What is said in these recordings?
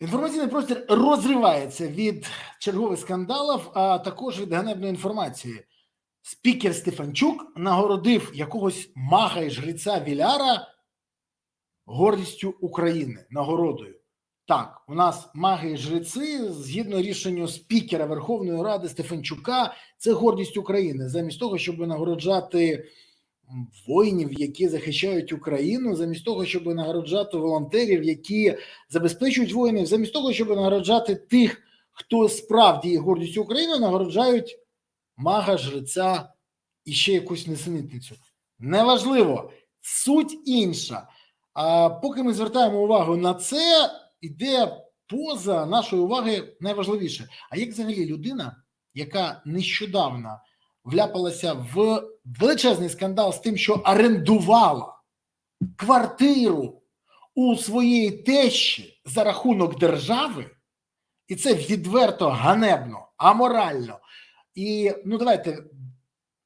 Інформаційний простір розривається від чергових скандалів, а також від ганебної інформації. Спікер Стефанчук нагородив якогось мага і жреця Віляра гордістю України нагородою. Так, у нас маги і жреці, згідно рішенню спікера Верховної Ради Стефанчука, це гордість України. Замість того, щоб нагороджати воїнів, які захищають Україну, замість того, щоб нагороджати волонтерів, які забезпечують воїнів, замість того, щоб нагороджати тих, хто справді є гордістю України, нагороджають мага, жреця і ще якусь несенітницю. Неважливо, суть інша. А поки ми звертаємо увагу на це, іде поза нашої уваги найважливіше. А як взагалі людина, яка нещодавно вляпалася в величезний скандал з тим, що орендувала квартиру у своєї тещі за рахунок держави, і це відверто ганебно, аморально. І ну давайте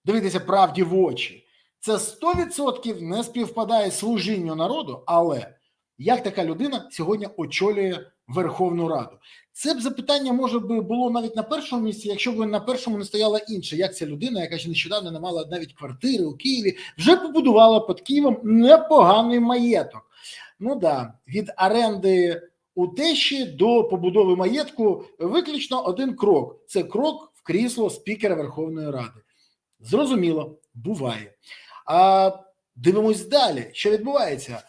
дивитися правді в очі. Це 100% не співпадає служінню народу, але як така людина сьогодні очолює Верховну Раду? Це б запитання може би було навіть на першому місці, якщо б на першому не стояла інша. Як ця людина, яка ще нещодавно не мала навіть квартири у Києві, вже побудувала під Києвом непоганий маєток. Ну да, від оренди у тещі до побудови маєтку виключно один крок: це крок в крісло спікера Верховної Ради. Зрозуміло, буває. А дивимось далі, що відбувається.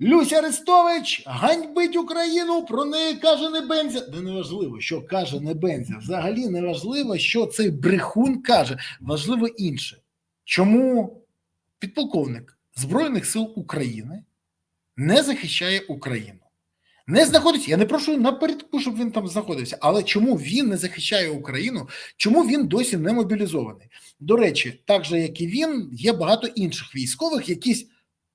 Люся Арестович ганьбить Україну, про неї каже Небензя. Да неважливо, що каже Небензя. Взагалі неважливо, що цей брехун каже. Важливо інше. Чому підполковник Збройних сил України не захищає Україну? Не знаходиться. Я не прошу напередку, щоб він там знаходився, але чому він не захищає Україну? Чому він досі не мобілізований? До речі, так же як і він, є багато інших військових, які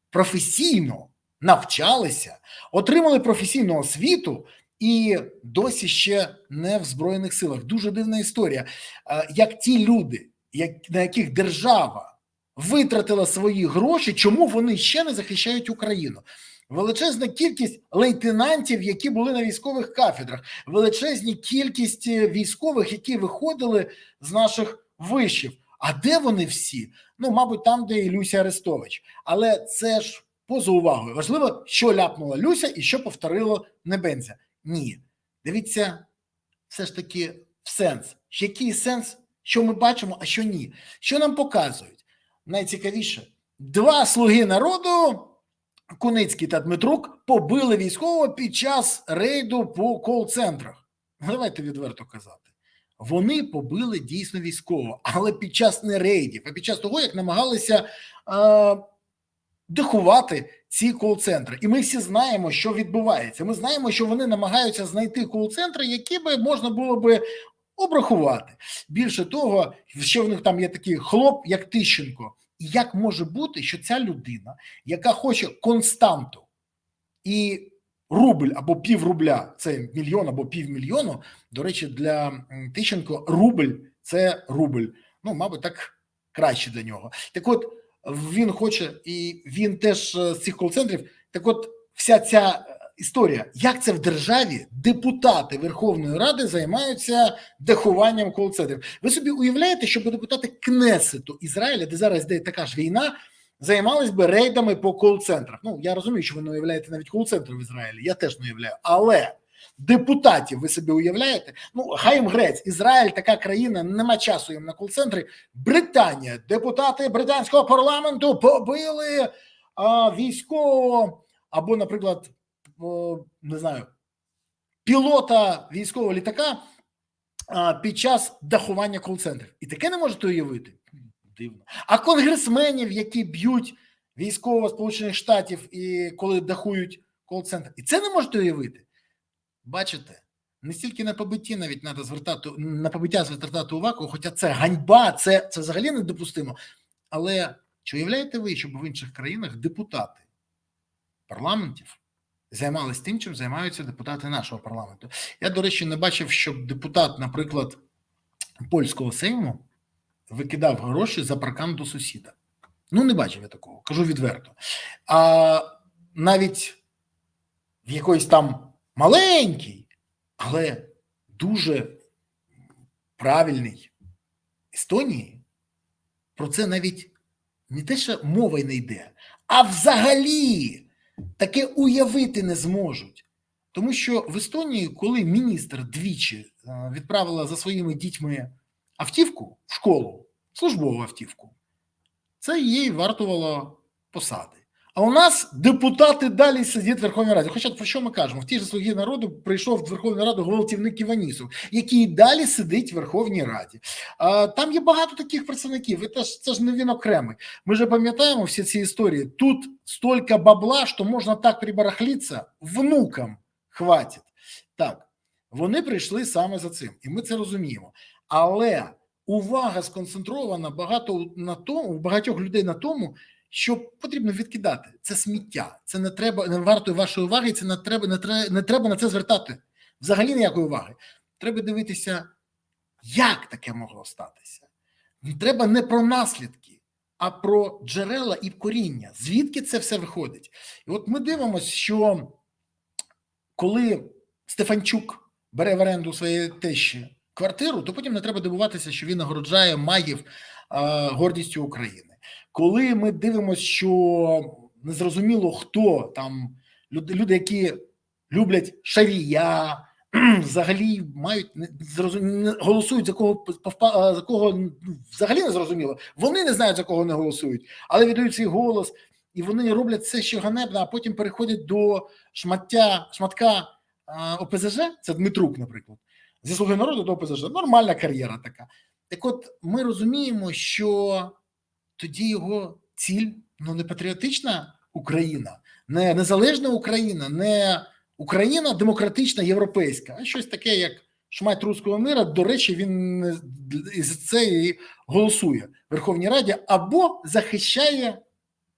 професійно навчалися, отримали професійну освіту і досі ще не в збройних силах. Дуже дивна історія. Е, Як ті люди, як на яких держава витратила свої гроші, чому вони ще не захищають Україну? Величезна кількість лейтенантів, які були на військових кафедрах, величезні кількість е, військових, які виходили з наших вишів. А де вони всі? Ну, мабуть, там, де і Люся Арестович. Але це ж поза увагою. Важливо, що ляпнула Люся і що повторило Небензя. Ні. Дивіться, все ж таки в сенс. Який сенс, що ми бачимо, а що ні? Що нам показують? Найцікавіше, два слуги народу. Куницький та Дмитрук побили військового під час рейду по кол-центрах. Ну, Давайте відверто казати. Вони побили дійсно військового, але під час не рейдів, а під час того, як намагалися е, дихувати ці кол-центри. І ми всі знаємо, що відбувається. Ми знаємо, що вони намагаються знайти кол-центри, які би можна було би обрахувати. Більше того, ще в них там є такий хлоп, як Тищенко. І як може бути, що ця людина, яка хоче константу і рубль або пів рубля, це мільйон або півмільйону. До речі, для Тищенко рубль це рубль. Ну, мабуть, так краще для нього. Так от він хоче, і він теж е, з цих кол-центрів. Так, от, вся ця е, історія, як це в державі депутати Верховної Ради займаються дахуванням кол-центрів. Ви собі уявляєте, щоб депутати Кнесету Ізраїля, де зараз йде така ж війна, займались би рейдами по кол-центрах. Ну я розумію, що ви не уявляєте навіть кол-центр в Ізраїлі. Я теж не уявляю, але. Депутатів ви собі уявляєте? Ну, хай їм грець, Ізраїль така країна, нема часу їм на кол-центри. Британія, депутати британського парламенту побили а, військового або, наприклад, не знаю, пілота військового літака а, під час дахування кол-центрів. І таке не можете уявити. Дивно. А конгресменів, які б'ють військово Сполучених Штатів і коли дахують кол-центр, і це не можете уявити. Бачите, не стільки на побитті навіть треба звертати на побиття звертати увагу, хоча це ганьба, це, це взагалі недопустимо. Але чи уявляєте ви, щоб в інших країнах депутати парламентів займалися тим, чим займаються депутати нашого парламенту? Я, до речі, не бачив, щоб депутат, наприклад, польського сейму викидав гроші за паркан до сусіда. Ну, не бачив я такого, кажу відверто. А навіть в якоїсь там маленький, але дуже правильний Естонії, про це навіть не те, що мова й не йде, а взагалі таке уявити не зможуть. Тому що в Естонії, коли міністр двічі е, відправила за своїми дітьми автівку в школу, службову автівку, це їй вартувало посади. А у нас депутати далі сидять в Верховній Раді. Хоча про що ми кажемо? В тій же слуги народу прийшов в Верховну Раду гвалтівник Іванісов, який далі сидить в Верховній Раді. А, там є багато таких представників. І це ж, це ж не він окремий. Ми же пам'ятаємо всі ці історії. Тут стільки бабла, що можна так прибарахлитися, внукам хватить. Так, вони прийшли саме за цим, і ми це розуміємо. Але увага сконцентрована багато на тому, у багатьох людей на тому, що потрібно відкидати. Це сміття. Це не треба, не варто вашої уваги. Це не треба, не треба, не треба на це звертати. Взагалі ніякої уваги. Треба дивитися, як таке могло статися. Треба не про наслідки, а про джерела і коріння. Звідки це все виходить? І от ми дивимося, що коли Стефанчук бере в оренду своєї тещі квартиру, то потім не треба дивуватися, що він нагороджає магів е, гордістю України. Коли ми дивимося, що незрозуміло хто там люди, люди які люблять шарія, взагалі мають голосують за кого за кого ну, взагалі не зрозуміло. Вони не знають за кого не голосують, але віддають свій голос, і вони роблять це ще ганебно, а потім переходять до шмаття шматка ОПЗЖ. Це Дмитрук, наприклад, зі слуги народу до ОПЗЖ. Нормальна кар'єра така. Так, от ми розуміємо, що тоді його ціль ну не патріотична Україна, не незалежна Україна, не Україна демократична, європейська, а щось таке, як шмат руського мира. До речі, він із це і голосує в Верховній Раді або захищає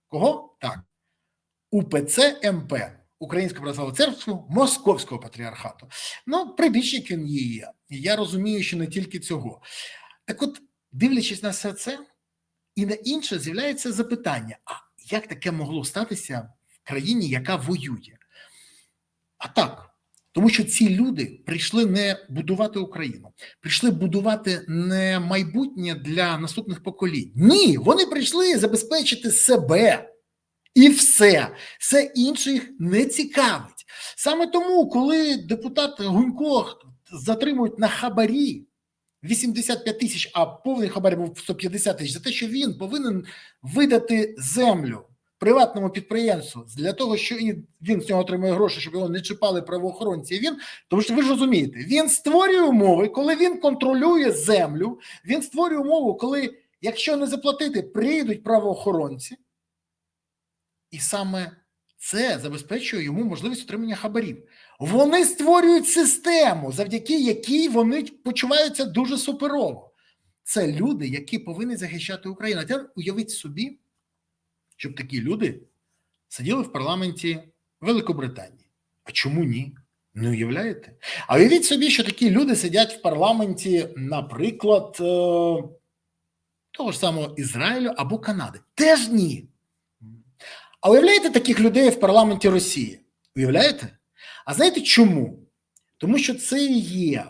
кого? Так, УПЦ МП. Українську православну церкву Московського патріархату. Ну, прибічник він є. І я розумію, що не тільки цього. Так от, дивлячись на все це, і на інше з'являється запитання: а як таке могло статися в країні, яка воює? А так, тому що ці люди прийшли не будувати Україну, прийшли будувати не майбутнє для наступних поколінь. Ні, вони прийшли забезпечити себе. І все, все інше їх не цікавить. Саме тому, коли депутат Гунько затримують на хабарі 85 тисяч, а повний хабар був 150 тисяч, за те, що він повинен видати землю приватному підприємству для того, що і він з нього отримує гроші, щоб його не чіпали правоохоронці. І він, тому що ви ж розумієте, він створює умови, коли він контролює землю, він створює умову, коли, якщо не заплатити, прийдуть правоохоронці. І саме це забезпечує йому можливість отримання хабарів. Вони створюють систему, завдяки якій вони почуваються дуже суперово. Це люди, які повинні захищати Україну. А тепер уявіть собі, щоб такі люди сиділи в парламенті Великобританії. А чому ні? Не уявляєте? А уявіть собі, що такі люди сидять в парламенті, наприклад, е, того ж самого Ізраїлю або Канади. Теж ні. А уявляєте таких людей в парламенті Росії? Уявляєте? А знаєте чому? Тому що це і є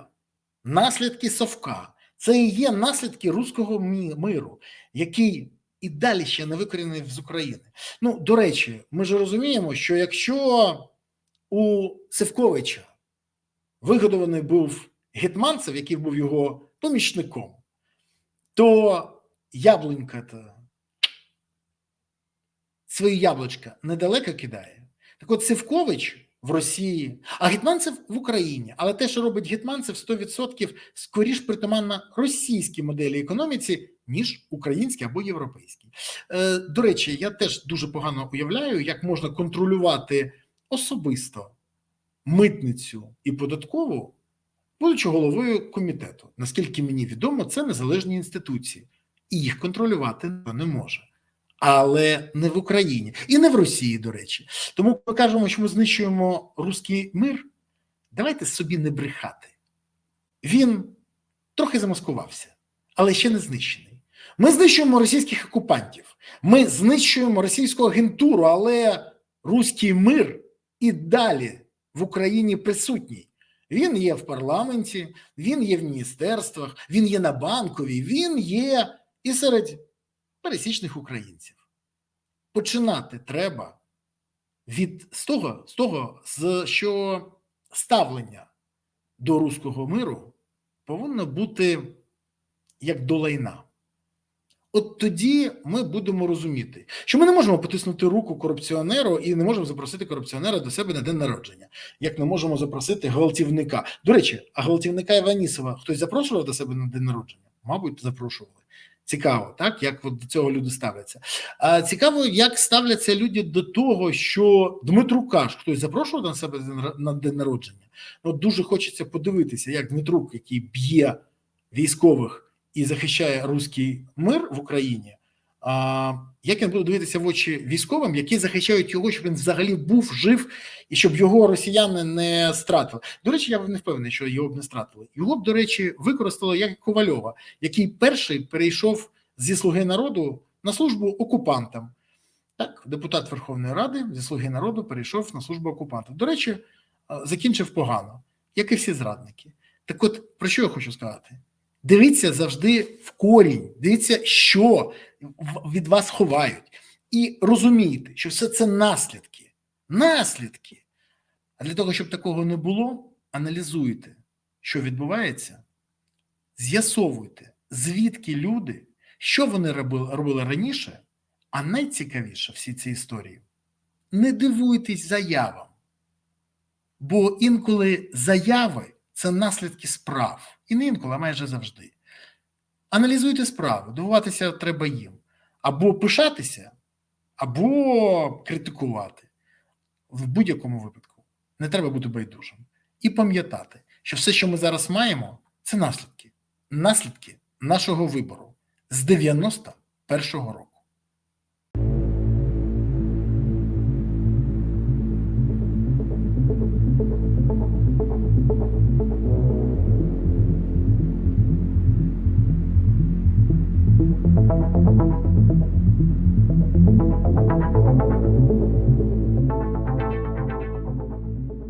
наслідки совка, це і є наслідки руського миру, який і далі ще не викорінений з України. Ну, до речі, ми ж розуміємо, що якщо у Севковича вигодований був Гетманцев, який був його помічником, то яблунька свої яблучка недалеко кидає. Так от Севкович в Росії, а Гетманцев в Україні. Але те, що робить Гетманцев, 100% скоріш притаманна російській моделі економіці, ніж українській або європейській. Е, До речі, я теж дуже погано уявляю, як можна контролювати особисто митницю і податкову, будучи головою комітету. Наскільки мені відомо, це незалежні інституції, і їх контролювати не може але не в Україні і не в Росії, до речі. Тому ми кажемо, що ми знищуємо руський мир. Давайте собі не брехати. Він трохи замаскувався, але ще не знищений. Ми знищуємо російських окупантів, ми знищуємо російську агентуру, але руський мир і далі в Україні присутній. Він є в парламенті, він є в міністерствах, він є на банковій, він є і серед пересічних українців. Починати треба від з того, з того, що ставлення до руського миру повинно бути як до лайна. От тоді ми будемо розуміти, що ми не можемо потиснути руку корупціонеру і не можемо запросити корупціонера до себе на день народження, як не можемо запросити гвалтівника. До речі, а гвалтівника Іванісова хтось запрошував до себе на день народження? Мабуть, запрошували. Цікаво, так як от до цього люди ставляться. А цікаво, як ставляться люди до того, що Дмитрука ж хтось запрошував на себе на день народження. Ну дуже хочеться подивитися, як Дмитрук, який б'є військових і захищає руський мир в Україні. Як він буде дивитися в очі військовим, які захищають його, щоб він взагалі був жив і щоб його росіяни не стратили? До речі, я б не впевнений, що його б не стратили. Його б, до речі, використало як Ковальова, який перший перейшов зі слуги народу на службу окупантам. Так, депутат Верховної Ради зі слуги народу перейшов на службу окупантам. До речі, закінчив погано, як і всі зрадники. Так, от про що я хочу сказати? Дивіться завжди в корінь, дивіться, що від вас ховають, і розумійте, що все це наслідки. Наслідки. А для того, щоб такого не було, аналізуйте, що відбувається, з'ясовуйте, звідки люди, що вони робили, раніше, а найцікавіше всі ці історії не дивуйтесь заявам, бо інколи заяви це наслідки справ. І не інколи, а майже завжди. Аналізуйте справи, дивуватися треба їм. Або пишатися, або критикувати. В будь-якому випадку не треба бути байдужим. І пам'ятати, що все, що ми зараз маємо, це наслідки. Наслідки нашого вибору з 91-го року.